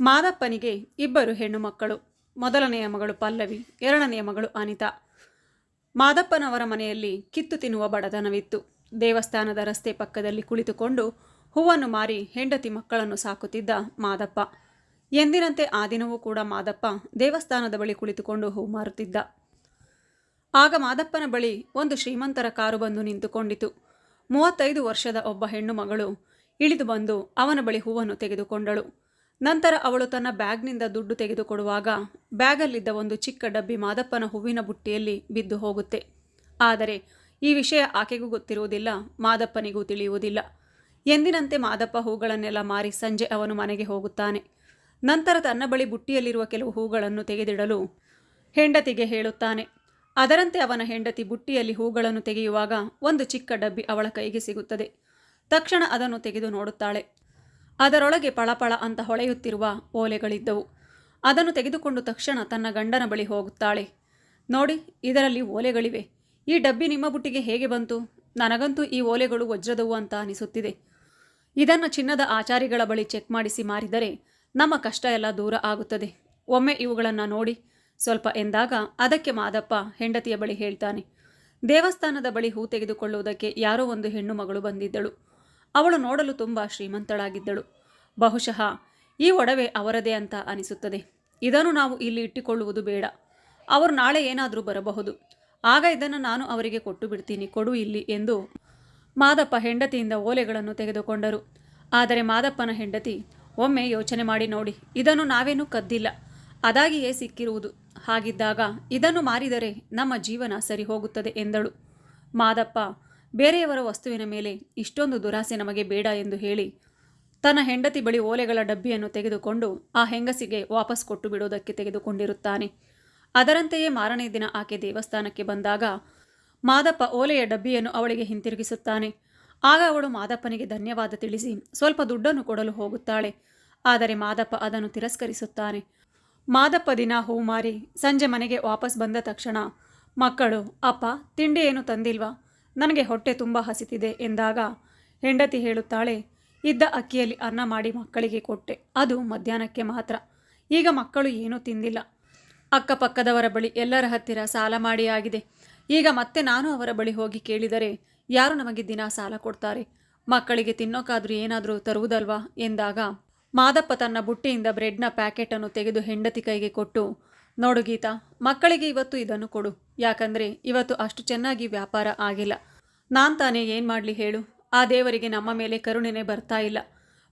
ಮಾದಪ್ಪನಿಗೆ ಇಬ್ಬರು ಹೆಣ್ಣು ಮಕ್ಕಳು ಮೊದಲನೆಯ ಮಗಳು ಪಲ್ಲವಿ, ಎರಡನೆಯ ಮಗಳು ಅನಿತಾ. ಮಾದಪ್ಪನವರ ಮನೆಯಲ್ಲಿ ಕಿತ್ತು ತಿನ್ನುವ ಬಡತನವಿತ್ತು. ದೇವಸ್ಥಾನದ ರಸ್ತೆ ಪಕ್ಕದಲ್ಲಿ ಕುಳಿತುಕೊಂಡು ಹೂವನ್ನು ಮಾರಿ ಹೆಂಡತಿ ಮಕ್ಕಳನ್ನು ಸಾಕುತ್ತಿದ್ದ ಮಾದಪ್ಪ. ಎಂದಿನಂತೆ ಆ ದಿನವೂ ಕೂಡ ಮಾದಪ್ಪ ದೇವಸ್ಥಾನದ ಬಳಿ ಕುಳಿತುಕೊಂಡು ಹೂ ಮಾರುತ್ತಿದ್ದ. ಆಗ ಮಾದಪ್ಪನ ಬಳಿ ಒಂದು ಶ್ರೀಮಂತರ ಕಾರು ಬಂದು ನಿಂತುಕೊಂಡಿತು. ಮೂವತ್ತೈದು ವರ್ಷದ ಒಬ್ಬ ಹೆಣ್ಣು ಮಗಳು ಇಳಿದು ಬಂದು ಅವನ ಬಳಿ ಹೂವನ್ನು ತೆಗೆದುಕೊಂಡಳು. ನಂತರ ಅವಳು ತನ್ನ ಬ್ಯಾಗ್ನಿಂದ ದುಡ್ಡು ತೆಗೆದುಕೊಡುವಾಗ ಬ್ಯಾಗಲ್ಲಿದ್ದ ಒಂದು ಚಿಕ್ಕ ಡಬ್ಬಿ ಮಾದಪ್ಪನ ಹೂವಿನ ಬುಟ್ಟಿಯಲ್ಲಿ ಬಿದ್ದು ಹೋಗುತ್ತೆ. ಆದರೆ ಈ ವಿಷಯ ಆಕೆಗೂ ಗೊತ್ತಿರುವುದಿಲ್ಲ, ಮಾದಪ್ಪನಿಗೂ ತಿಳಿಯುವುದಿಲ್ಲ. ಎಂದಿನಂತೆ ಮಾದಪ್ಪ ಹೂಗಳನ್ನೆಲ್ಲ ಮಾರಿ ಸಂಜೆ ಅವನು ಮನೆಗೆ ಹೋಗುತ್ತಾನೆ. ನಂತರ ತನ್ನ ಬಳಿ ಬುಟ್ಟಿಯಲ್ಲಿರುವ ಕೆಲವು ಹೂಗಳನ್ನು ತೆಗೆದಿಡಲು ಹೆಂಡತಿಗೆ ಹೇಳುತ್ತಾನೆ. ಅದರಂತೆ ಅವನ ಹೆಂಡತಿ ಬುಟ್ಟಿಯಲ್ಲಿ ಹೂಗಳನ್ನು ತೆಗೆಯುವಾಗ ಒಂದು ಚಿಕ್ಕ ಡಬ್ಬಿ ಅವಳ ಕೈಗೆ ಸಿಗುತ್ತದೆ. ತಕ್ಷಣ ಅದನ್ನು ತೆಗೆದು ನೋಡುತ್ತಾಳೆ. ಅದರೊಳಗೆ ಪಳಪಳ ಅಂತ ಹೊಳೆಯುತ್ತಿರುವ ಓಲೆಗಳಿದ್ದವು. ಅದನ್ನು ತೆಗೆದುಕೊಂಡು ತಕ್ಷಣ ತನ್ನ ಗಂಡನ ಬಳಿ ಹೋಗುತ್ತಾಳೆ. ನೋಡಿ, ಇದರಲ್ಲಿ ಓಲೆಗಳಿವೆ. ಈ ಡಬ್ಬಿ ನಿಮ್ಮ ಬುಟ್ಟಿಗೆ ಹೇಗೆ ಬಂತು? ನನಗಂತೂ ಈ ಓಲೆಗಳು ವಜ್ರದವು ಅಂತ ಅನಿಸುತ್ತಿದೆ. ಇದನ್ನು ಚಿನ್ನದ ಆಚಾರಿಗಳ ಬಳಿ ಚೆಕ್ ಮಾಡಿಸಿ ಮಾರಿದರೆ ನಮ್ಮ ಕಷ್ಟ ಎಲ್ಲ ದೂರ ಆಗುತ್ತದೆ. ಒಮ್ಮೆ ಇವುಗಳನ್ನು ನೋಡಿ, ಸ್ವಲ್ಪ ಎಂದಾಗ ಅದಕ್ಕೆ ಮಾದಪ್ಪ ಹೆಂಡತಿಯ ಬಳಿ ಹೇಳ್ತಾನೆ, ದೇವಸ್ಥಾನದ ಬಳಿ ಹೂ ತೆಗೆದುಕೊಳ್ಳುವುದಕ್ಕೆ ಯಾರೋ ಒಂದು ಹೆಣ್ಣು ಮಗಳು ಬಂದಿದ್ದಳು. ಅವಳು ನೋಡಲು ತುಂಬ ಶ್ರೀಮಂತಳಾಗಿದ್ದಳು. ಬಹುಶಃ ಈ ಒಡವೆ ಅವರದೇ ಅಂತ ಅನಿಸುತ್ತದೆ. ಇದನ್ನು ನಾವು ಇಲ್ಲಿ ಇಟ್ಟುಕೊಳ್ಳುವುದು ಬೇಡ. ಅವರು ನಾಳೆ ಏನಾದರೂ ಬರಬಹುದು. ಆಗ ಇದನ್ನು ನಾನು ಅವರಿಗೆ ಕೊಟ್ಟು ಬಿಡ್ತೀನಿ, ಕೊಡು ಇಲ್ಲಿ ಎಂದು ಮಾದಪ್ಪ ಹೆಂಡತಿಯಿಂದ ಓಲೆಗಳನ್ನು ತೆಗೆದುಕೊಂಡರು. ಆದರೆ ಮಾದಪ್ಪನ ಹೆಂಡತಿ, ಒಮ್ಮೆ ಯೋಚನೆ ಮಾಡಿ ನೋಡಿ, ಇದನ್ನು ನಾವೇನೂ ಕದ್ದಿಲ್ಲ. ಅದಾಗಿಯೇ ಸಿಕ್ಕಿರುವುದು. ಹಾಗಿದ್ದಾಗ ಇದನ್ನು ಮಾರಿದರೆ ನಮ್ಮ ಜೀವನ ಸರಿ ಹೋಗುತ್ತದೆ ಎಂದಳು. ಮಾದಪ್ಪ ಬೇರೆಯವರ ವಸ್ತುವಿನ ಮೇಲೆ ಇಷ್ಟೊಂದು ದುರಾಸೆ ನಮಗೆ ಬೇಡ ಎಂದು ಹೇಳಿ ತನ್ನ ಹೆಂಡತಿ ಬಳಿ ಓಲೆಗಳ ಡಬ್ಬಿಯನ್ನು ತೆಗೆದುಕೊಂಡು ಆ ಹೆಂಗಸಿಗೆ ವಾಪಸ್ ಕೊಟ್ಟು ಬಿಡುವುದಕ್ಕೆ ತೆಗೆದುಕೊಂಡಿರುತ್ತಾನೆ. ಅದರಂತೆಯೇ ಮಾರನೇ ದಿನ ಆಕೆ ದೇವಸ್ಥಾನಕ್ಕೆ ಬಂದಾಗ ಮಾದಪ್ಪ ಓಲೆಯ ಡಬ್ಬಿಯನ್ನು ಅವಳಿಗೆ ಹಿಂತಿರುಗಿಸುತ್ತಾನೆ. ಆಗ ಅವಳು ಮಾದಪ್ಪನಿಗೆ ಧನ್ಯವಾದ ತಿಳಿಸಿ ಸ್ವಲ್ಪ ದುಡ್ಡನ್ನು ಕೊಡಲು ಹೋಗುತ್ತಾಳೆ. ಆದರೆ ಮಾದಪ್ಪ ಅದನ್ನು ತಿರಸ್ಕರಿಸುತ್ತಾನೆ. ಮಾದಪ್ಪ ದಿನ ಹೂ ಮಾರಿ ಸಂಜೆ ಮನೆಗೆ ವಾಪಸ್ ಬಂದ ತಕ್ಷಣ ಮಕ್ಕಳು, ಅಪ್ಪ ತಿಂಡಿ ಏನು ತಂದಿಲ್ವಾ? ನನಗೆ ಹೊಟ್ಟೆ ತುಂಬ ಹಸಿತಿದೆ ಎಂದಾಗ ಹೆಂಡತಿ ಹೇಳುತ್ತಾಳೆ, ಇದ್ದ ಅಕ್ಕಿಯಲ್ಲಿ ಅನ್ನ ಮಾಡಿ ಮಕ್ಕಳಿಗೆ ಕೊಟ್ಟೆ. ಅದು ಮಧ್ಯಾಹ್ನಕ್ಕೆ ಮಾತ್ರ. ಈಗ ಮಕ್ಕಳು ಏನೂ ತಿಂದಿಲ್ಲ. ಅಕ್ಕಪಕ್ಕದವರ ಬಳಿ ಎಲ್ಲರ ಹತ್ತಿರ ಸಾಲ ಮಾಡಿ ಆಗಿದೆ. ಈಗ ಮತ್ತೆ ನಾನು ಅವರ ಬಳಿ ಹೋಗಿ ಕೇಳಿದರೆ ಯಾರು ನಮಗೆ ದಿನ ಸಾಲ ಕೊಡ್ತಾರೆ? ಮಕ್ಕಳಿಗೆ ತಿನ್ನೋಕ್ಕಾದರೂ ಏನಾದರೂ ತರುವುದಲ್ವಾ? ಎಂದಾಗ ಮಾದಪ್ಪ ತನ್ನ ಬುಟ್ಟಿಯಿಂದ ಬ್ರೆಡ್ನ ಪ್ಯಾಕೆಟನ್ನು ತೆಗೆದು ಹೆಂಡತಿ ಕೈಗೆ ಕೊಟ್ಟು ನೋಡು ಗೀತಾ, ಮಕ್ಕಳಿಗೆ ಇವತ್ತು ಇದನ್ನು ಕೊಡು. ಯಾಕಂದರೆ ಇವತ್ತು ಅಷ್ಟು ಚೆನ್ನಾಗಿ ವ್ಯಾಪಾರ ಆಗಿಲ್ಲ. ನಾನು ತಾನೇ ಏನು ಮಾಡಲಿ ಹೇಳು? ಆ ದೇವರಿಗೆ ನಮ್ಮ ಮೇಲೆ ಕರುಣೆನೇ ಬರ್ತಾ ಇಲ್ಲ.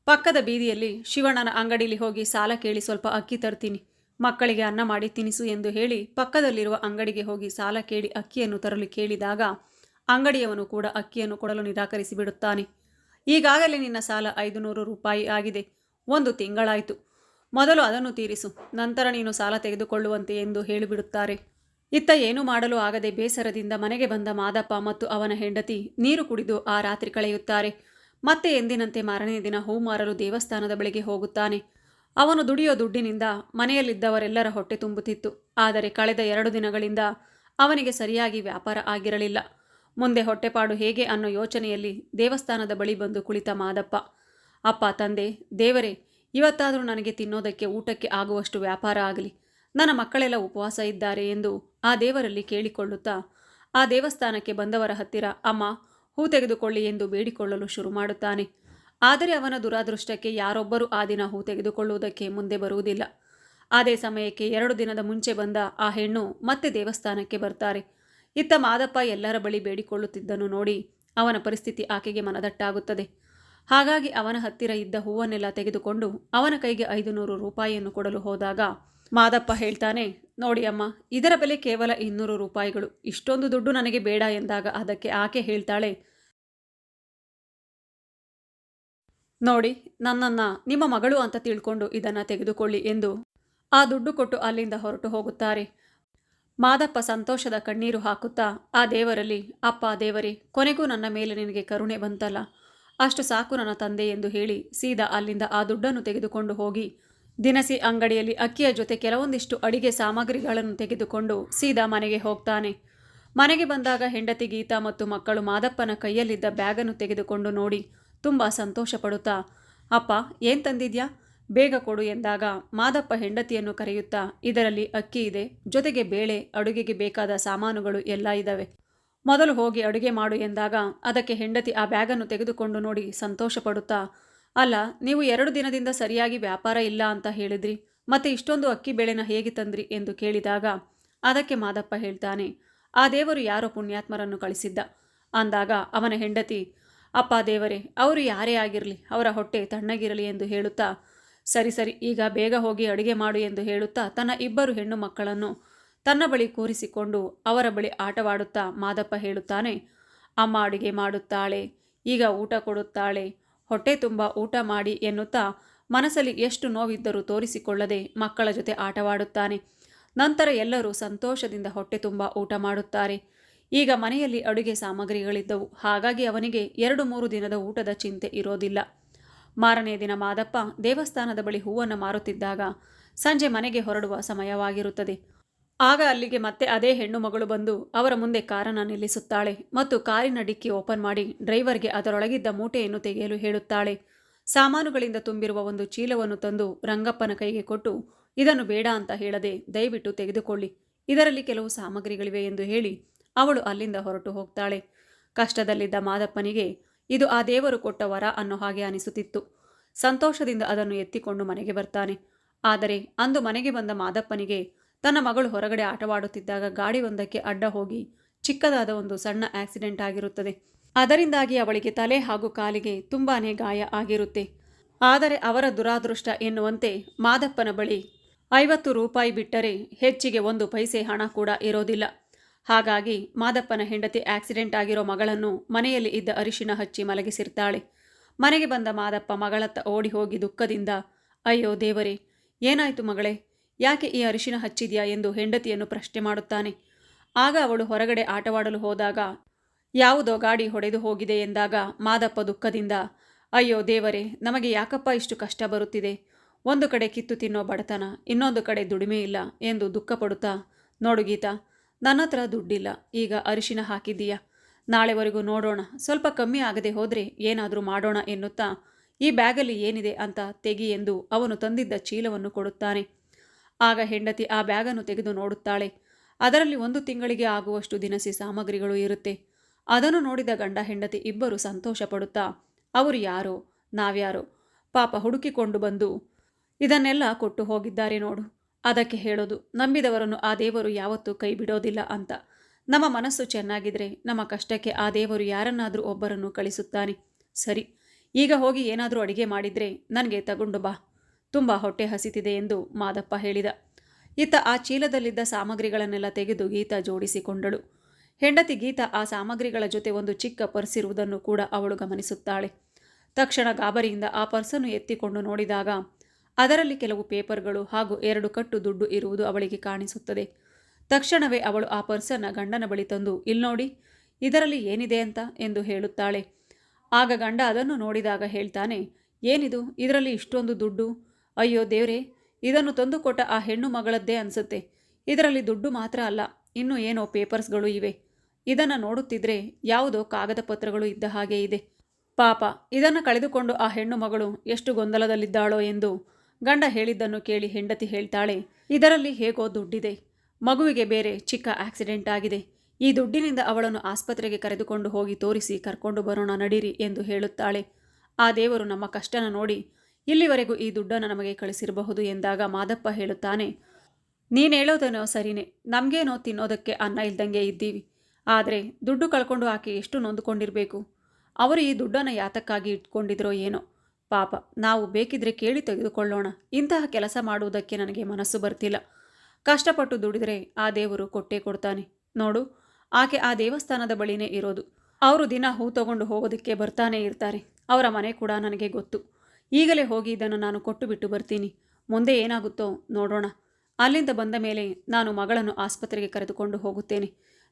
ಪಕ್ಕದ ಬೀದಿಯಲ್ಲಿ ಶಿವಣ್ಣನ ಅಂಗಡಿಲಿ ಹೋಗಿ ಸಾಲ ಕೇಳಿ ಸ್ವಲ್ಪ ಅಕ್ಕಿ ತರ್ತೀನಿ. ಮಕ್ಕಳಿಗೆ ಅನ್ನ ಮಾಡಿ ತಿನಿಸು ಎಂದು ಹೇಳಿ ಪಕ್ಕದಲ್ಲಿರುವ ಅಂಗಡಿಗೆ ಹೋಗಿ ಸಾಲ ಕೇಳಿ ಅಕ್ಕಿಯನ್ನು ತರಲು ಕೇಳಿದಾಗ ಅಂಗಡಿಯವನು ಕೂಡ ಅಕ್ಕಿಯನ್ನು ಕೊಡಲು ನಿರಾಕರಿಸಿ ಬಿಡುತ್ತಾನೆ ಈಗಾಗಲೇ ನಿನ್ನ ಸಾಲ ಐದು ರೂಪಾಯಿ ಆಗಿದೆ. ಒಂದು ತಿಂಗಳಾಯಿತು. ಮೊದಲು ಅದನ್ನು ತೀರಿಸು, ನಂತರ ನೀನು ಸಾಲ ತೆಗೆದುಕೊಳ್ಳುವಂತೆ ಎಂದು ಹೇಳಿಬಿಡುತ್ತಾರೆ. ಇತ್ತ ಏನು ಮಾಡಲು ಆಗದೆ ಬೇಸರದಿಂದ ಮನೆಗೆ ಬಂದ ಮಾದಪ್ಪ ಮತ್ತು ಅವನ ಹೆಂಡತಿ ನೀರು ಕುಡಿದು ಆ ರಾತ್ರಿ ಕಳೆಯುತ್ತಾರೆ. ಮತ್ತೆ ಎಂದಿನಂತೆ ಮಾರನೇ ದಿನ ಹೂ ಮಾರಲು ದೇವಸ್ಥಾನದ ಬಳಿಗೆ ಹೋಗುತ್ತಾನೆ. ಅವನು ದುಡಿಯೋ ದುಡ್ಡಿನಿಂದ ಮನೆಯಲ್ಲಿದ್ದವರೆಲ್ಲರ ಹೊಟ್ಟೆ ತುಂಬುತ್ತಿತ್ತು. ಆದರೆ ಕಳೆದ ಎರಡು ದಿನಗಳಿಂದ ಅವನಿಗೆ ಸರಿಯಾಗಿ ವ್ಯಾಪಾರ ಆಗಿರಲಿಲ್ಲ. ಮುಂದೆ ಹೊಟ್ಟೆಪಾಡು ಹೇಗೆ ಅನ್ನೋ ಯೋಚನೆಯಲ್ಲಿ ದೇವಸ್ಥಾನದ ಬಳಿ ಬಂದು ಕುಳಿತ ಮಾದಪ್ಪ. ಅಪ್ಪ, ತಂದೆ, ದೇವರೇ ಇವತ್ತಾದರೂ ನನಗೆ ತಿನ್ನೋದಕ್ಕೆ ಊಟಕ್ಕೆ ಆಗುವಷ್ಟು ವ್ಯಾಪಾರ ಆಗಲಿ. ನನ್ನ ಮಕ್ಕಳೆಲ್ಲ ಉಪವಾಸ ಇದ್ದಾರೆ ಎಂದು ಆ ದೇವರಲ್ಲಿ ಕೇಳಿಕೊಳ್ಳುತ್ತಾ, ಆ ದೇವಸ್ಥಾನಕ್ಕೆ ಬಂದವರ ಹತ್ತಿರ, ಅಮ್ಮ, ಹೂ ತೆಗೆದುಕೊಳ್ಳಿ ಎಂದು ಬೇಡಿಕೊಳ್ಳಲು ಶುರು ಮಾಡುತ್ತಾನೆ. ಆದರೆ ಅವನ ದುರಾದೃಷ್ಟಕ್ಕೆ ಯಾರೊಬ್ಬರೂ ಆ ದಿನ ಹೂ ತೆಗೆದುಕೊಳ್ಳುವುದಕ್ಕೆ ಮುಂದೆ ಬರುವುದಿಲ್ಲ. ಅದೇ ಸಮಯಕ್ಕೆ ಎರಡು ದಿನದ ಮುಂಚೆ ಬಂದ ಆ ಹೆಣ್ಣು ಮತ್ತೆ ದೇವಸ್ಥಾನಕ್ಕೆ ಬರ್ತಾರೆ. ಇತ್ತ ಮಾದಪ್ಪ ಎಲ್ಲರ ಬಳಿ ಬೇಡಿಕೊಳ್ಳುತ್ತಿದ್ದನ್ನು ನೋಡಿ ಅವನ ಪರಿಸ್ಥಿತಿ ಆಕೆಗೆ ಮನದಟ್ಟಾಗುತ್ತದೆ. ಹಾಗಾಗಿ ಅವನ ಹತ್ತಿರ ಇದ್ದ ಹೂವನ್ನೆಲ್ಲ ತೆಗೆದುಕೊಂಡು ಅವನ ಕೈಗೆ ಐದು ನೂರು ರೂಪಾಯಿಯನ್ನು ಕೊಡಲು ಹೋದಾಗ ಮಾದಪ್ಪ ಹೇಳ್ತಾನೆ, ನೋಡಿ ಅಮ್ಮ, ಇದರ ಬೆಲೆ ಕೇವಲ ಇನ್ನೂರು ರೂಪಾಯಿಗಳು. ಇಷ್ಟೊಂದು ದುಡ್ಡು ನನಗೆ ಬೇಡ ಎಂದಾಗ ಅದಕ್ಕೆ ಆಕೆ ಹೇಳ್ತಾಳೆ, ನೋಡಿ, ನನ್ನನ್ನ, ನಿಮ್ಮ ಮಗಳು ಅಂತ ತಿಳ್ಕೊಂಡು ಇದನ್ನು ತೆಗೆದುಕೊಳ್ಳಿ ಎಂದು ಆ ದುಡ್ಡು ಕೊಟ್ಟು ಅಲ್ಲಿಂದ ಹೊರಟು ಹೋಗುತ್ತಾರೆ. ಮಾದಪ್ಪ ಸಂತೋಷದ ಕಣ್ಣೀರು ಹಾಕುತ್ತಾ, ಆ ದೇವರಲ್ಲಿ, ಅಪ್ಪ ದೇವರೇ, ಕೊನೆಗೂ ನನ್ನ ಮೇಲೆ ನಿನಗೆ ಕರುಣೆ ಬಂತಲ್ಲ. ಅಷ್ಟು ಸಾಕು ನನ್ನ ತಂದೆ ಎಂದು ಹೇಳಿ ಸೀದಾ ಅಲ್ಲಿಂದ ಆ ದುಡ್ಡನ್ನು ತೆಗೆದುಕೊಂಡು ಹೋಗಿ. ದಿನಸಿ ಅಂಗಡಿಯಲ್ಲಿ ಅಕ್ಕಿಯ ಜೊತೆ ಕೆಲವೊಂದಿಷ್ಟು ಅಡಿಗೆ ಸಾಮಗ್ರಿಗಳನ್ನು ತೆಗೆದುಕೊಂಡು ಸೀದಾ ಮನೆಗೆ ಹೋಗ್ತಾನೆ. ಮನೆಗೆ ಬಂದಾಗ ಹೆಂಡತಿ ಗೀತಾ ಮತ್ತು ಮಕ್ಕಳು ಮಾದಪ್ಪನ ಕೈಯಲ್ಲಿದ್ದ ಬ್ಯಾಗನ್ನು ತೆಗೆದುಕೊಂಡು ನೋಡಿ ತುಂಬ ಸಂತೋಷ ಪಡುತ್ತಾ ಅಪ್ಪ, ಏನು ತಂದಿದ್ಯಾ? ಬೇಗ ಕೊಡು ಎಂದಾಗ ಮಾದಪ್ಪ ಹೆಂಡತಿಯನ್ನು ಕರೆಯುತ್ತಾ, ಇದರಲ್ಲಿ ಅಕ್ಕಿ ಇದೆ, ಜೊತೆಗೆ ಬೇಳೆ, ಅಡುಗೆಗೆ ಬೇಕಾದ ಸಾಮಾನುಗಳು ಎಲ್ಲ ಇದ್ದಾವೆ ಮೊದಲು ಹೋಗಿ ಅಡುಗೆ ಮಾಡು ಎಂದಾಗ ಅದಕ್ಕೆ ಹೆಂಡತಿ ಆ ಬ್ಯಾಗನ್ನು ತೆಗೆದುಕೊಂಡು ನೋಡಿ ಸಂತೋಷ ಪಡುತ್ತಾ ಅಲ್ಲ, ನೀವು ಎರಡು ದಿನದಿಂದ ಸರಿಯಾಗಿ ವ್ಯಾಪಾರ ಇಲ್ಲ ಅಂತ ಹೇಳಿದ್ರಿ, ಮತ್ತೆ ಇಷ್ಟೊಂದು ಅಕ್ಕಿ ಬೆಳೆನ ಹೇಗೆ ತಂದ್ರಿ? ಎಂದು ಕೇಳಿದಾಗ ಅದಕ್ಕೆ ಮಾದಪ್ಪ ಹೇಳ್ತಾನೆ, ಆ ದೇವರು ಯಾರೋ ಪುಣ್ಯಾತ್ಮರನ್ನು ಕಳಿಸಿದ್ದ. ಅಂದಾಗ ಅವನ ಹೆಂಡತಿ, ಅಪ್ಪ ದೇವರೇ, ಅವರು ಯಾರೇ ಆಗಿರಲಿ, ಅವರ ಹೊಟ್ಟೆ ತಣ್ಣಗಿರಲಿ ಎಂದು ಹೇಳುತ್ತಾ, ಸರಿ ಸರಿ, ಈಗ ಬೇಗ ಹೋಗಿ ಅಡುಗೆ ಮಾಡು ಎಂದು ಹೇಳುತ್ತಾ, ತನ್ನ ಇಬ್ಬರು ಹೆಣ್ಣು ಮಕ್ಕಳನ್ನು ತನ್ನ ಬಳಿ ಕೂರಿಸಿಕೊಂಡು ಅವರ ಬಳಿ ಆಟವಾಡುತ್ತಾ ಮಾದಪ್ಪ ಹೇಳುತ್ತಾನೆ, ಅಮ್ಮ ಅಡುಗೆ ಮಾಡುತ್ತಾಳೆ, ಈಗ ಊಟ ಕೊಡುತ್ತಾಳೆ, ಹೊಟ್ಟೆ ತುಂಬ ಊಟ ಮಾಡಿ ಎನ್ನುತ್ತಾ ಮನಸ್ಸಲ್ಲಿ ಎಷ್ಟು ನೋವಿದ್ದರೂ ತೋರಿಸಿಕೊಳ್ಳದೆ ಮಕ್ಕಳ ಜೊತೆ ಆಟವಾಡುತ್ತಾನೆ. ನಂತರ ಎಲ್ಲರೂ ಸಂತೋಷದಿಂದ ಹೊಟ್ಟೆ ತುಂಬ ಊಟ ಮಾಡುತ್ತಾರೆ. ಈಗ ಮನೆಯಲ್ಲಿ ಅಡುಗೆ ಸಾಮಗ್ರಿಗಳಿದ್ದವು, ಹಾಗಾಗಿ ಅವನಿಗೆ ಎರಡು ಮೂರು ದಿನದ ಊಟದ ಚಿಂತೆ ಇರೋದಿಲ್ಲ. ಮಾರನೇ ದಿನ ಮಾದಪ್ಪ ದೇವಸ್ಥಾನದ ಬಳಿ ಹೂವನ್ನು ಮಾರುತ್ತಿದ್ದಾಗ ಸಂಜೆ ಮನೆಗೆ ಹೊರಡುವ ಸಮಯವಾಗಿರುತ್ತದೆ. ಆಗ ಅಲ್ಲಿಗೆ ಮತ್ತೆ ಅದೇ ಹೆಣ್ಣು ಮಗಳು ಬಂದು ಅವರ ಮುಂದೆ ಕಾರನ್ನು ನಿಲ್ಲಿಸುತ್ತಾಳೆ ಮತ್ತು ಕಾರಿನ ಡಿಕ್ಕಿ ಓಪನ್ ಮಾಡಿ ಡ್ರೈವರ್ಗೆ ಅದರೊಳಗಿದ್ದ ಮೂಟೆಯನ್ನು ತೆಗೆಯಲು ಹೇಳುತ್ತಾಳೆ. ಸಾಮಾನುಗಳಿಂದ ತುಂಬಿರುವ ಒಂದು ಚೀಲವನ್ನು ತಂದು ರಂಗಪ್ಪನ ಕೈಗೆ ಕೊಟ್ಟು, ಇದನ್ನು ಬೇಡ ಅಂತ ಹೇಳದೆ ದಯವಿಟ್ಟು ತೆಗೆದುಕೊಳ್ಳಿ. ಇದರಲ್ಲಿ ಕೆಲವು ಸಾಮಗ್ರಿಗಳಿವೆ ಎಂದು ಹೇಳಿ ಅವಳು ಅಲ್ಲಿಂದ ಹೊರಟು ಹೋಗ್ತಾಳೆ. ಕಷ್ಟದಲ್ಲಿದ್ದ ಮಾದಪ್ಪನಿಗೆ ಇದು ಆ ದೇವರು ಕೊಟ್ಟ ವರ ಅನ್ನೋ ಹಾಗೆ ಅನಿಸುತ್ತಿತ್ತು. ಸಂತೋಷದಿಂದ ಅದನ್ನು ಎತ್ತಿಕೊಂಡು ಮನೆಗೆ ಬರ್ತಾನೆ. ಆದರೆ ಅಂದು ಮನೆಗೆ ಬಂದ ಮಾದಪ್ಪನಿಗೆ ತನ್ನ ಮಗಳು ಹೊರಗಡೆ ಆಟವಾಡುತ್ತಿದ್ದಾಗ ಗಾಡಿಯೊಂದಕ್ಕೆ ಅಡ್ಡ ಹೋಗಿ ಚಿಕ್ಕದಾದ ಒಂದು ಸಣ್ಣ ಆಕ್ಸಿಡೆಂಟ್ ಆಗಿರುತ್ತದೆ. ಅದರಿಂದಾಗಿ ಅವಳಿಗೆ ತಲೆ ಹಾಗೂ ಕಾಲಿಗೆ ತುಂಬಾನೇ ಗಾಯ ಆಗಿರುತ್ತೆ. ಆದರೆ ಅವರ ದುರಾದೃಷ್ಟ ಎನ್ನುವಂತೆ ಮಾದಪ್ಪನ ಬಳಿ ಐವತ್ತು ರೂಪಾಯಿ ಬಿಟ್ಟರೆ ಹೆಚ್ಚಿಗೆ ಒಂದು ಪೈಸೆ ಹಣ ಕೂಡ ಇರೋದಿಲ್ಲ. ಹಾಗಾಗಿ ಮಾದಪ್ಪನ ಹೆಂಡತಿ ಆಕ್ಸಿಡೆಂಟ್ ಆಗಿರೋ ಮಗಳನ್ನು ಮನೆಯಲ್ಲಿ ಇದ್ದ ಅರಿಶಿನ ಹಚ್ಚಿ ಮಲಗಿಸಿರ್ತಾಳೆ. ಮನೆಗೆ ಬಂದ ಮಾದಪ್ಪ ಮಗಳತ್ತ ಓಡಿ ಹೋಗಿ ದುಃಖದಿಂದ, ಅಯ್ಯೋ ದೇವರೇ, ಏನಾಯಿತು ಮಗಳೇ? ಯಾಕೆ ಈ ಅರಿಶಿನ ಹಚ್ಚಿದೆಯಾ ಎಂದು ಹೆಂಡತಿಯನ್ನು ಪ್ರಶ್ನೆ ಮಾಡುತ್ತಾನೆ. ಆಗ ಅವಳು ಹೊರಗಡೆ ಆಟವಾಡಲು ಹೋದಾಗ, ಯಾವುದೋ ಗಾಡಿ ಹೊಡೆದು ಹೋಗಿದೆ ಎಂದಾಗ ಮಾದಪ್ಪ ದುಃಖದಿಂದ, ಅಯ್ಯೋ ದೇವರೇ, ನಮಗೆ ಯಾಕಪ್ಪ ಇಷ್ಟು ಕಷ್ಟ ಬರುತ್ತಿದೆ? ಒಂದು ಕಡೆ ಕಿತ್ತು ತಿನ್ನೋ ಬಡತನ, ಇನ್ನೊಂದು ಕಡೆ ದುಡಿಮೆ ಇಲ್ಲ ಎಂದು ದುಃಖಪಡುತ್ತಾ, ನೋಡು ಗೀತಾ, ನನ್ನ ಹತ್ರ ದುಡ್ಡಿಲ್ಲ, ಈಗ ಅರಿಶಿನ ಹಾಕಿದ್ದೀಯಾ? ನಾಳೆವರೆಗೂ ನೋಡೋಣ, ಸ್ವಲ್ಪ ಕಮ್ಮಿ ಆಗದೆ ಹೋದರೆ ಏನಾದರೂ ಮಾಡೋಣ ಎನ್ನುತ್ತಾ, ಈ ಬ್ಯಾಗಲ್ಲಿ ಏನಿದೆ ಅಂತ ತೆಗಿ ಎಂದು ಅವನು ತಂದಿದ್ದ ಚೀಲವನ್ನು ಕೊಡುತ್ತಾನೆ. ಆಗ ಹೆಂಡತಿ ಆ ಬ್ಯಾಗನ್ನು ತೆಗೆದು ನೋಡುತ್ತಾಳೆ. ಅದರಲ್ಲಿ ಒಂದು ತಿಂಗಳಿಗೆ ಆಗುವಷ್ಟು ದಿನಸಿ ಸಾಮಗ್ರಿಗಳು ಇರುತ್ತೆ. ಅದನ್ನು ನೋಡಿದ ಗಂಡ ಹೆಂಡತಿ ಇಬ್ಬರು ಸಂತೋಷ ಪಡುತ್ತಾ ಅವರು ಯಾರೋ? ನಾವ್ಯಾರೋ? ಪಾಪ ಹುಡುಕಿಕೊಂಡು ಬಂದು, ಇದನ್ನೆಲ್ಲ ಕೊಟ್ಟು ಹೋಗಿದ್ದಾರೆ ನೋಡು. ಅದಕ್ಕೆ ಹೇಳೋದು, ನಂಬಿದವರನ್ನು ಆ ದೇವರು ಯಾವತ್ತೂ ಕೈ ಬಿಡೋದಿಲ್ಲ ಅಂತ. ನಮ್ಮ ಮನಸ್ಸು ಚೆನ್ನಾಗಿದ್ರೆ ನಮ್ಮ ಕಷ್ಟಕ್ಕೆ ಆ ದೇವರು ಯಾರನ್ನಾದರೂ ಒಬ್ಬರನ್ನು ಕಳಿಸುತ್ತಾನೆ. ಸರಿ, ಈಗ ಹೋಗಿ ಏನಾದರೂ ಅಡಿಗೆ ಮಾಡಿದರೆ ನನಗೆ ತಗೊಂಡು ಬಾ. ತುಂಬ ಹೊಟ್ಟೆ ಹಸಿತಿದೆ ಎಂದು ಮಾದಪ್ಪ ಹೇಳಿದ. ಈತ ಆ ಚೀಲದಲ್ಲಿದ್ದ ಸಾಮಗ್ರಿಗಳನ್ನೆಲ್ಲ ತೆಗೆದು ಗೀತಾ ಜೋಡಿಸಿಕೊಂಡಳು. ಹೆಂಡತಿ ಗೀತಾ ಆ ಸಾಮಗ್ರಿಗಳ ಜೊತೆ ಒಂದು ಚಿಕ್ಕ ಪರ್ಸ್ ಇರುವುದನ್ನು ಕೂಡ ಅವಳು ಗಮನಿಸುತ್ತಾಳೆ. ತಕ್ಷಣ ಗಾಬರಿಯಿಂದ ಆ ಪರ್ಸನ್ನು ಎತ್ತಿಕೊಂಡು ನೋಡಿದಾಗ ಅದರಲ್ಲಿ ಕೆಲವು ಪೇಪರ್ಗಳು ಹಾಗೂ ಎರಡು ಕಟ್ಟು ದುಡ್ಡು ಇರುವುದು ಅವಳಿಗೆ ಕಾಣಿಸುತ್ತದೆ. ತಕ್ಷಣವೇ ಅವಳು ಆ ಪರ್ಸನ್ನ ಗಂಡನ ಬಳಿ ತಂದು ಇಲ್ನೋಡಿ ಇದರಲ್ಲಿ ಏನಿದೆ ಅಂತ? ಎಂದು ಹೇಳುತ್ತಾಳೆ. ಆಗ ಗಂಡ ಅದನ್ನು ನೋಡಿದಾಗ ಹೇಳ್ತಾನೆ, ಏನಿದು? ಇದರಲ್ಲಿ ಇಷ್ಟೊಂದು ದುಡ್ಡು? ಅಯ್ಯೋ ದೇವ್ರೆ, ಇದನ್ನು ತಂದುಕೊಟ್ಟ ಆ ಹೆಣ್ಣು ಮಗಳದ್ದೇ ಅನಿಸುತ್ತೆ. ಇದರಲ್ಲಿ ದುಡ್ಡು ಮಾತ್ರ ಅಲ್ಲ, ಇನ್ನೂ ಏನೋ ಪೇಪರ್ಸ್ಗಳು ಇವೆ. ಇದನ್ನು ನೋಡುತ್ತಿದ್ರೆ ಯಾವುದೋ ಕಾಗದ ಪತ್ರಗಳು ಇದ್ದ ಹಾಗೆ ಇದೆ. ಪಾಪ, ಇದನ್ನು ಕಳೆದುಕೊಂಡು ಆ ಹೆಣ್ಣು ಮಗಳು ಎಷ್ಟು ಗೊಂದಲದಲ್ಲಿದ್ದಾಳೋ ಎಂದು ಗಂಡ ಹೇಳಿದ್ದನ್ನು ಕೇಳಿ ಹೆಂಡತಿ ಹೇಳ್ತಾಳೆ, ಇದರಲ್ಲಿ ಹೇಗೋ ದುಡ್ಡಿದೆ. ಮಗುವಿಗೆ ಬೇರೆ ಚಿಕ್ಕ ಆಕ್ಸಿಡೆಂಟ್ ಆಗಿದೆ. ಈ ದುಡ್ಡಿನಿಂದ ಅವಳನ್ನು ಆಸ್ಪತ್ರೆಗೆ ಕರೆದುಕೊಂಡು ಹೋಗಿ ತೋರಿಸಿ ಕರ್ಕೊಂಡು ಬರೋಣ ನಡೀರಿ ಎಂದು ಹೇಳುತ್ತಾಳೆ. ಆ ದೇವರು ನಮ್ಮ ಕಷ್ಟನ ನೋಡಿ ಇಲ್ಲಿವರೆಗೂ ಈ ದುಡ್ಡನ್ನು ನಮಗೆ ಕಳಿಸಿರಬಹುದು ಎಂದಾಗ ಮಾದಪ್ಪ ಹೇಳುತ್ತಾನೆ, ನೀನು ಹೇಳೋದೇನೋ ಸರಿನೇ, ನಮಗೇನೋ ತಿನ್ನೋದಕ್ಕೆ ಅನ್ನ ಇಲ್ದಂಗೆ ಇದ್ದೀವಿ. ಆದರೆ ದುಡ್ಡು ಕಳ್ಕೊಂಡು ಆಕೆ ಎಷ್ಟು ನೊಂದುಕೊಂಡಿರಬೇಕು? ಅವರು ಈ ದುಡ್ಡನ್ನು ಯಾತಕ್ಕಾಗಿ ಇಟ್ಕೊಂಡಿದ್ರೋ ಏನೋ? ಪಾಪ, ನಾವು ಬೇಕಿದ್ರೆ ಕೇಳಿ ತೆಗೆದುಕೊಳ್ಳೋಣ. ಇಂತಹ ಕೆಲಸ ಮಾಡುವುದಕ್ಕೆ ನನಗೆ ಮನಸ್ಸು ಬರ್ತಿಲ್ಲ. ಕಷ್ಟಪಟ್ಟು ದುಡಿದರೆ ಆ ದೇವರು ಕೊಟ್ಟೇ ಕೊಡ್ತಾನೆ. ನೋಡು, ಆಕೆ ಆ ದೇವಸ್ಥಾನದ ಬಳಿನೇ ಇರೋದು. ಅವರು ದಿನ ಹೂ ತಗೊಂಡು ಹೋಗೋದಕ್ಕೆ ಬರ್ತಾನೆ ಇರ್ತಾರೆ. ಅವರ ಮನೆ ಕೂಡ ನನಗೆ ಗೊತ್ತು. ಈಗಲೇ ಹೋಗಿ ಇದನ್ನು ನಾನು ಕೊಟ್ಟು ಬಿಟ್ಟು ಬರ್ತೀನಿ. ಮುಂದೆ ಏನಾಗುತ್ತೋ ನೋಡೋಣ. ಅಲ್ಲಿಂದ ಬಂದ ಮೇಲೆ ನಾನು ಮಗಳನ್ನು ಆಸ್ಪತ್ರೆಗೆ ಕರೆದುಕೊಂಡು ಹೋಗುತ್ತೇನೆ.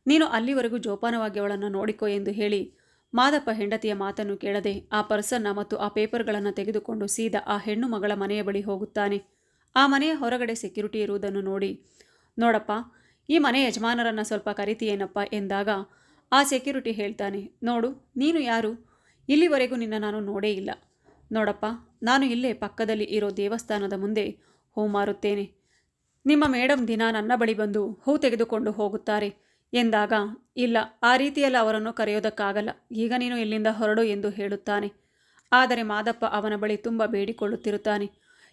ನೀನು ಅಲ್ಲಿವರೆಗೂ ಜೋಪಾನವಾಗಿ ಅವಳನ್ನು ನೋಡಿಕೋ ಎಂದು ಹೇಳಿ ಮಾದಪ್ಪ ಹೆಂಡತಿಯ ಮಾತನ್ನು ಕೇಳದೆ ಆ ಪರ್ಸನ್ನ ಮತ್ತು ಆ ಪೇಪರ್ಗಳನ್ನು ತೆಗೆದುಕೊಂಡು ಸೀದ ಆ ಹೆಣ್ಣು ಮಗಳ ಮನೆಯ ಬಳಿ ಹೋಗುತ್ತಾನೆ. ಆ ಮನೆಯ ಹೊರಗಡೆ ಸೆಕ್ಯೂರಿಟಿ ಇರುವುದನ್ನು ನೋಡಿ, ನೋಡಪ್ಪ, ಈ ಮನೆ ಯಜಮಾನರನ್ನು ಸ್ವಲ್ಪ ಕರಿತೀಯೇನಪ್ಪ? ಎಂದಾಗ ಆ ಸೆಕ್ಯೂರಿಟಿ ಹೇಳ್ತಾನೆ, ನೋಡು, ನೀನು ಯಾರು? ಇಲ್ಲಿವರೆಗೂ ನಿನ್ನ ನಾನು ನೋಡೇ ಇಲ್ಲ. ನೋಡಪ್ಪ, ನಾನು ಇಲ್ಲೇ ಪಕ್ಕದಲ್ಲಿ ಇರೋ ದೇವಸ್ಥಾನದ ಮುಂದೆ ಹೂ ಮಾರುತ್ತೇನೆ. ನಿಮ್ಮ ಮೇಡಮ್ ದಿನ ನನ್ನ ಬಳಿ ಬಂದು ಹೂ ತೆಗೆದುಕೊಂಡು ಹೋಗುತ್ತಾರೆ. ಎಂದಾಗ, ಇಲ್ಲ, ಆ ರೀತಿಯಲ್ಲಿ ಅವರನ್ನು ಕರೆಯೋದಕ್ಕಾಗಲ್ಲ, ಈಗ ನೀನು ಇಲ್ಲಿಂದ ಹೊರಡು ಎಂದು ಹೇಳುತ್ತಾನೆ. ಆದರೆ ಮಾದಪ್ಪ ಅವನ ಬಳಿ ತುಂಬ ಬೇಡಿಕೊಳ್ಳುತ್ತಿರುತ್ತಾನೆ.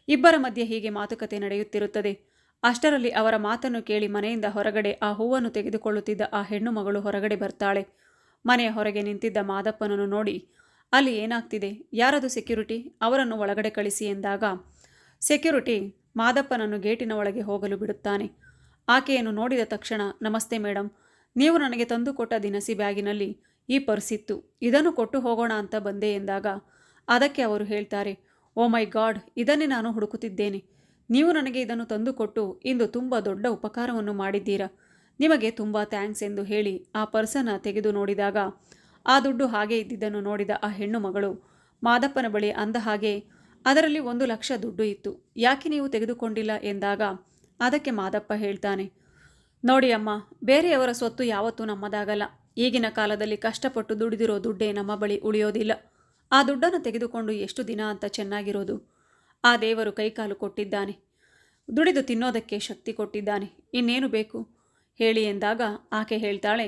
ಇಬ್ಬರ ಮಧ್ಯೆ ಹೀಗೆ ಮಾತುಕತೆ ನಡೆಯುತ್ತಿರುತ್ತದೆ. ಅಷ್ಟರಲ್ಲಿ ಅವರ ಮಾತನ್ನು ಕೇಳಿ ಮನೆಯಿಂದ ಹೊರಗಡೆ ಆ ಹೂವನ್ನು ತೆಗೆದುಕೊಳ್ಳುತ್ತಿದ್ದ ಆ ಹೆಣ್ಣು ಮಗಳು ಹೊರಗಡೆ ಬರ್ತಾಳೆ. ಮನೆಯ ಹೊರಗೆ ನಿಂತಿದ್ದ ಮಾದಪ್ಪನನ್ನು ನೋಡಿ ಅಲ್ಲಿ ಏನಾಗ್ತಿದೆ? ಯಾರದು ಸೆಕ್ಯೂರಿಟಿ ಅವರನ್ನು ಒಳಗಡೆ ಕಳಿಸಿ ಎಂದಾಗ ಸೆಕ್ಯೂರಿಟಿ ಮಾದಪ್ಪನನ್ನು ಗೇಟಿನ ಒಳಗೆ ಹೋಗಲು ಬಿಡುತ್ತಾನೆ. ಆಕೆಯನ್ನು ನೋಡಿದ ತಕ್ಷಣ, ನಮಸ್ತೆ ಮೇಡಮ್ ನೀವು ನನಗೆ ತಂದುಕೊಟ್ಟ ದಿನಸಿ ಬ್ಯಾಗಿನಲ್ಲಿ ಈ ಪರ್ಸ್ ಇತ್ತು. ಇದನ್ನು ಕೊಟ್ಟು ಹೋಗೋಣ ಅಂತ ಬಂದೆ ಎಂದಾಗ, ಅದಕ್ಕೆ ಅವರು ಹೇಳ್ತಾರೆ, ಓ ಮೈ ಗಾಡ್, ಇದನ್ನೇ ನಾನು ಹುಡುಕುತ್ತಿದ್ದೇನೆ. ನೀವು ನನಗೆ ಇದನ್ನು ತಂದುಕೊಟ್ಟು ಇಂದು ತುಂಬ ದೊಡ್ಡ ಉಪಕಾರವನ್ನು ಮಾಡಿದ್ದೀರಾ? ನಿಮಗೆ ತುಂಬ ಥ್ಯಾಂಕ್ಸ್ ಎಂದು ಹೇಳಿ ಆ ಪರ್ಸನ್ನು ತೆಗೆದು ನೋಡಿದಾಗ ಆ ದುಡ್ಡು ಹಾಗೆ ಇದ್ದಿದ್ದನ್ನು ನೋಡಿದ ಆ ಹೆಣ್ಣು ಮಗಳು, ಮಾದಪ್ಪನ ಬಳಿ ಅಂದ ಹಾಗೆ, ಅದರಲ್ಲಿ ಒಂದು ಲಕ್ಷ ದುಡ್ಡು ಇತ್ತು, ಯಾಕೆ ನೀವು ತೆಗೆದುಕೊಂಡಿಲ್ಲ? ಎಂದಾಗ ಅದಕ್ಕೆ ಮಾದಪ್ಪ ಹೇಳ್ತಾನೆ, ನೋಡಿ ಅಮ್ಮ, ಬೇರೆಯವರ ಸ್ವತ್ತು ಯಾವತ್ತೂ ನಮ್ಮದಾಗಲ್ಲ. ಈಗಿನ ಕಾಲದಲ್ಲಿ ಕಷ್ಟಪಟ್ಟು ದುಡಿದಿರೋ ದುಡ್ಡೇ ನಮ್ಮ ಬಳಿ ಉಳಿಯೋದಿಲ್ಲ. ಆ ದುಡ್ಡನ್ನು ತೆಗೆದುಕೊಂಡು ಎಷ್ಟು ದಿನ ಅಂತ ಚೆನ್ನಾಗಿರೋದು? ಆ ದೇವರು ಕೈಕಾಲು ಕೊಟ್ಟಿದ್ದಾನೆ, ದುಡಿದು ತಿನ್ನೋದಕ್ಕೆ ಶಕ್ತಿ ಕೊಟ್ಟಿದ್ದಾನೆ, ಇನ್ನೇನು ಬೇಕು? ಹೇಳಿ ಎಂದಾಗ ಆಕೆ ಹೇಳ್ತಾಳೆ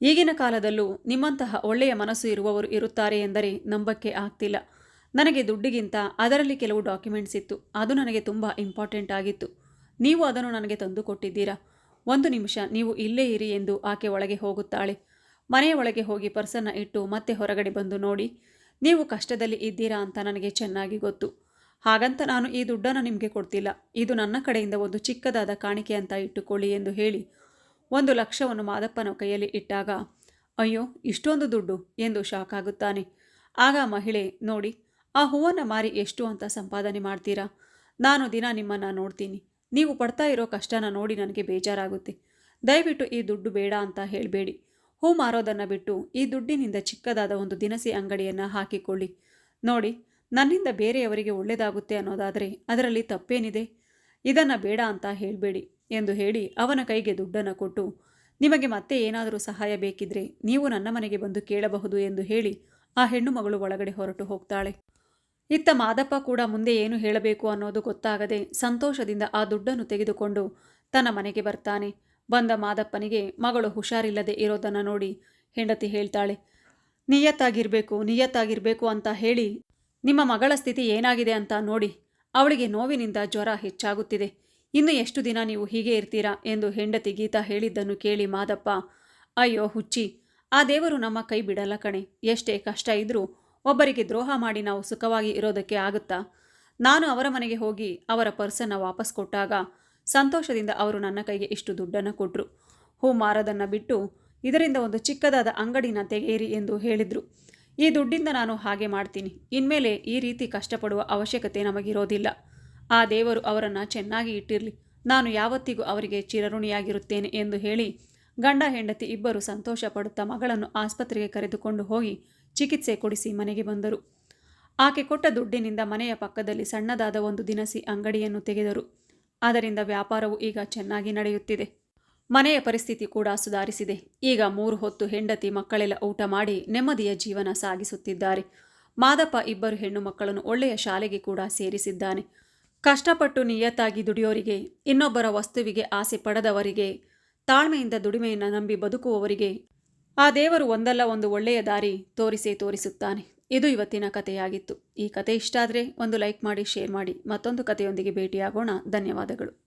ಈಗಿನ ಕಾಲದಲ್ಲೂ ನಿಮ್ಮಂತಹ ಒಳ್ಳೆಯ ಮನಸ್ಸು ಇರುವವರು ಇರುತ್ತಾರೆ ಎಂದರೆ ನಂಬಕ್ಕೆ ಆಗ್ತಿಲ್ಲ. ನನಗೆ ದುಡ್ಡಿಗಿಂತ ಅದರಲ್ಲಿ ಕೆಲವು ಡಾಕ್ಯುಮೆಂಟ್ಸ್ ಇತ್ತು. ಅದು ನನಗೆ ತುಂಬ ಇಂಪಾರ್ಟೆಂಟ್ ಆಗಿತ್ತು. ನೀವು ಅದನ್ನು ನನಗೆ ತಂದು ಕೊಟ್ಟಿದ್ದೀರಾ? ಒಂದು ನಿಮಿಷ, ನೀವು ಇಲ್ಲೇ ಇರಿ ಎಂದು ಆಕೆ ಒಳಗೆ ಹೋಗುತ್ತಾಳೆ. ಮನೆಯ ಒಳಗೆ ಹೋಗಿ ಪರ್ಸನ್ನ ಇಟ್ಟು ಮತ್ತೆ ಹೊರಗಡೆ ಬಂದು ನೋಡಿ, ನೀವು ಕಷ್ಟದಲ್ಲಿ ಇದ್ದೀರಾ ಅಂತ ನನಗೆ ಚೆನ್ನಾಗಿ ಗೊತ್ತು. ಹಾಗಂತ ನಾನು ಈ ದುಡ್ಡನ್ನು ನಿಮಗೆ ಕೊಡ್ತಿಲ್ಲ. ಇದು ನನ್ನ ಕಡೆಯಿಂದ ಒಂದು ಚಿಕ್ಕದಾದ ಕಾಣಿಕೆ ಅಂತ ಇಟ್ಟುಕೊಳ್ಳಿ ಎಂದು ಹೇಳಿ ಒಂದು ಲಕ್ಷವನ್ನು ಮಾದಪ್ಪನ ಕೈಯಲ್ಲಿ ಇಟ್ಟಾಗ, ಅಯ್ಯೋ, ಇಷ್ಟೊಂದು ದುಡ್ಡು! ಎಂದು ಶಾಕ್ ಆಗುತ್ತಾನೆ. ಆಗ ಮಹಿಳೆ, ನೋಡಿ, ಆ ಹೂವನ್ನು ಮಾರಿ ಎಷ್ಟು ಅಂತ ಸಂಪಾದನೆ ಮಾಡ್ತೀರಾ? ನಾನು ದಿನ ನಿಮ್ಮನ್ನು ನೋಡ್ತೀನಿ. ನೀವು ಪಡ್ತಾ ಇರೋ ಕಷ್ಟನ ನೋಡಿ ನನಗೆ ಬೇಜಾರಾಗುತ್ತೆ. ದಯವಿಟ್ಟು ಈ ದುಡ್ಡು ಬೇಡ ಅಂತ ಹೇಳಬೇಡಿ. ಹೂ ಮಾರೋದನ್ನು ಬಿಟ್ಟು ಈ ದುಡ್ಡಿನಿಂದ ಚಿಕ್ಕದಾದ ಒಂದು ದಿನಸಿ ಅಂಗಡಿಯನ್ನು ಹಾಕಿಕೊಳ್ಳಿ. ನೋಡಿ, ನನ್ನಿಂದ ಬೇರೆಯವರಿಗೆ ಒಳ್ಳೆಯದಾಗುತ್ತೆ ಅನ್ನೋದಾದರೆ ಅದರಲ್ಲಿ ತಪ್ಪೇನಿದೆ? ಇದನ್ನು ಬೇಡ ಅಂತ ಹೇಳಬೇಡಿ. ಎಂದು ಹೇಳಿ ಅವನ ಕೈಗೆ ದುಡ್ಡನ್ನು ಕೊಟ್ಟು, ನಿಮಗೆ ಮತ್ತೆ ಏನಾದರೂ ಸಹಾಯ ಬೇಕಿದ್ರೆ ನೀವು ನನ್ನ ಮನೆಗೆ ಬಂದು ಕೇಳಬಹುದು ಎಂದು ಹೇಳಿ ಆ ಹೆಣ್ಣು ಮಗಳು ಒಳಗಡೆ ಹೊರಟು ಹೋಗ್ತಾಳೆ. ಇತ್ತ ಮಾದಪ್ಪ ಕೂಡ ಮುಂದೆ ಏನು ಹೇಳಬೇಕು ಅನ್ನೋದು ಗೊತ್ತಾಗದೆ ಸಂತೋಷದಿಂದ ಆ ದುಡ್ಡನ್ನು ತೆಗೆದುಕೊಂಡು ತನ್ನ ಮನೆಗೆ ಬರ್ತಾನೆ. ಬಂದ ಮಾದಪ್ಪನಿಗೆ ಮಗಳು ಹುಷಾರಿಲ್ಲದೆ ಇರೋದನ್ನು ನೋಡಿ ಹೆಂಡತಿ ಹೇಳ್ತಾಳೆ, ನಿಯತ್ತಾಗಿರಬೇಕು ನಿಯತ್ತಾಗಿರಬೇಕು ಅಂತ ಹೇಳಿ ನಿಮ್ಮ ಮಗಳ ಸ್ಥಿತಿ ಏನಾಗಿದೆ ಅಂತ ನೋಡಿ, ಅವಳಿಗೆ ನೋವಿನಿಂದ ಜ್ವರ ಹೆಚ್ಚಾಗುತ್ತಿದೆ. ಇನ್ನು ಎಷ್ಟು ದಿನ ನೀವು ಹೀಗೆ ಇರ್ತೀರಾ ಎಂದು ಹೆಂಡತಿ ಗೀತಾ ಹೇಳಿದ್ದನ್ನು ಕೇಳಿ ಮಾದಪ್ಪ, ಅಯ್ಯೋ ಹುಚ್ಚಿ, ಆ ದೇವರು ನಮ್ಮ ಕೈ ಬಿಡಲ್ಲ ಕಣೆ. ಎಷ್ಟೇ ಕಷ್ಟ ಇದ್ರೂ ಒಬ್ಬರಿಗೆ ದ್ರೋಹ ಮಾಡಿ ನಾವು ಸುಖವಾಗಿ ಇರೋದಕ್ಕೆ ಆಗುತ್ತಾ? ನಾನು ಅವರ ಮನೆಗೆ ಹೋಗಿ ಅವರ ಪರ್ಸನ್ನು ವಾಪಸ್ ಕೊಟ್ಟಾಗ ಸಂತೋಷದಿಂದ ಅವರು ನನ್ನ ಕೈಗೆ ಇಷ್ಟು ದುಡ್ಡನ್ನು ಕೊಟ್ಟರು ಹೂ ಮಾರದನ್ನು ಬಿಟ್ಟು ಇದರಿಂದ ಒಂದು ಚಿಕ್ಕದಾದ ಅಂಗಡಿನ ತೆಗೆಯಿರಿ ಎಂದು ಹೇಳಿದರು. ಈ ದುಡ್ಡಿಂದ ನಾನು ಹಾಗೆ ಮಾಡ್ತೀನಿ. ಇನ್ಮೇಲೆ ಈ ರೀತಿ ಕಷ್ಟಪಡುವ ಅವಶ್ಯಕತೆ ನಮಗಿರೋದಿಲ್ಲ. ಆ ದೇವರು ಅವರನ್ನು ಚೆನ್ನಾಗಿ ಇಟ್ಟಿರಲಿ. ನಾನು ಯಾವತ್ತಿಗೂ ಅವರಿಗೆ ಚಿರಋಣಿಯಾಗಿರುತ್ತೇನೆ ಎಂದು ಹೇಳಿ ಗಂಡ ಹೆಂಡತಿ ಇಬ್ಬರು ಸಂತೋಷ ಪಡುತ್ತಾ ಮಗಳನ್ನು ಆಸ್ಪತ್ರೆಗೆ ಕರೆದುಕೊಂಡು ಹೋಗಿ ಚಿಕಿತ್ಸೆ ಕೊಡಿಸಿ ಮನೆಗೆ ಬಂದರು. ಆಕೆ ಕೊಟ್ಟ ದುಡ್ಡಿನಿಂದ ಮನೆಯ ಪಕ್ಕದಲ್ಲಿ ಸಣ್ಣದಾದ ಒಂದು ದಿನಸಿ ಅಂಗಡಿಯನ್ನು ತೆಗೆದರು. ಅದರಿಂದ ವ್ಯಾಪಾರವು ಈಗ ಚೆನ್ನಾಗಿ ನಡೆಯುತ್ತಿದೆ. ಮನೆಯ ಪರಿಸ್ಥಿತಿ ಕೂಡ ಸುಧಾರಿಸಿದೆ. ಈಗ ಮೂರು ಹೊತ್ತು ಹೆಂಡತಿ ಮಕ್ಕಳೆಲ್ಲ ಊಟ ಮಾಡಿ ನೆಮ್ಮದಿಯ ಜೀವನ ಸಾಗಿಸುತ್ತಿದ್ದಾರೆ. ಮಾದಪ್ಪ ಇಬ್ಬರು ಹೆಣ್ಣು ಮಕ್ಕಳನ್ನು ಒಳ್ಳೆಯ ಶಾಲೆಗೆ ಕೂಡ ಸೇರಿಸಿದ್ದಾನೆ. ಕಷ್ಟಪಟ್ಟು ನಿಯತ್ತಾಗಿ ದುಡಿಯೋರಿಗೆ, ಇನ್ನೊಬ್ಬರ ವಸ್ತುವಿಗೆ ಆಸೆ ಪಡೆದವರಿಗೆ, ತಾಳ್ಮೆಯಿಂದ ದುಡಿಮೆಯನ್ನು ನಂಬಿ ಬದುಕುವವರಿಗೆ, ಆ ದೇವರು ಒಂದಲ್ಲ ಒಂದು ಒಳ್ಳೆಯ ದಾರಿ ತೋರಿಸೇ ತೋರಿಸುತ್ತಾನೆ. ಇದು ಇವತ್ತಿನ ಕಥೆಯಾಗಿತ್ತು. ಈ ಕತೆ ಇಷ್ಟ ಆದರೆ ಒಂದು ಲೈಕ್ ಮಾಡಿ, ಶೇರ್ ಮಾಡಿ. ಮತ್ತೊಂದು ಕಥೆಯೊಂದಿಗೆ ಭೇಟಿಯಾಗೋಣ. ಧನ್ಯವಾದಗಳು.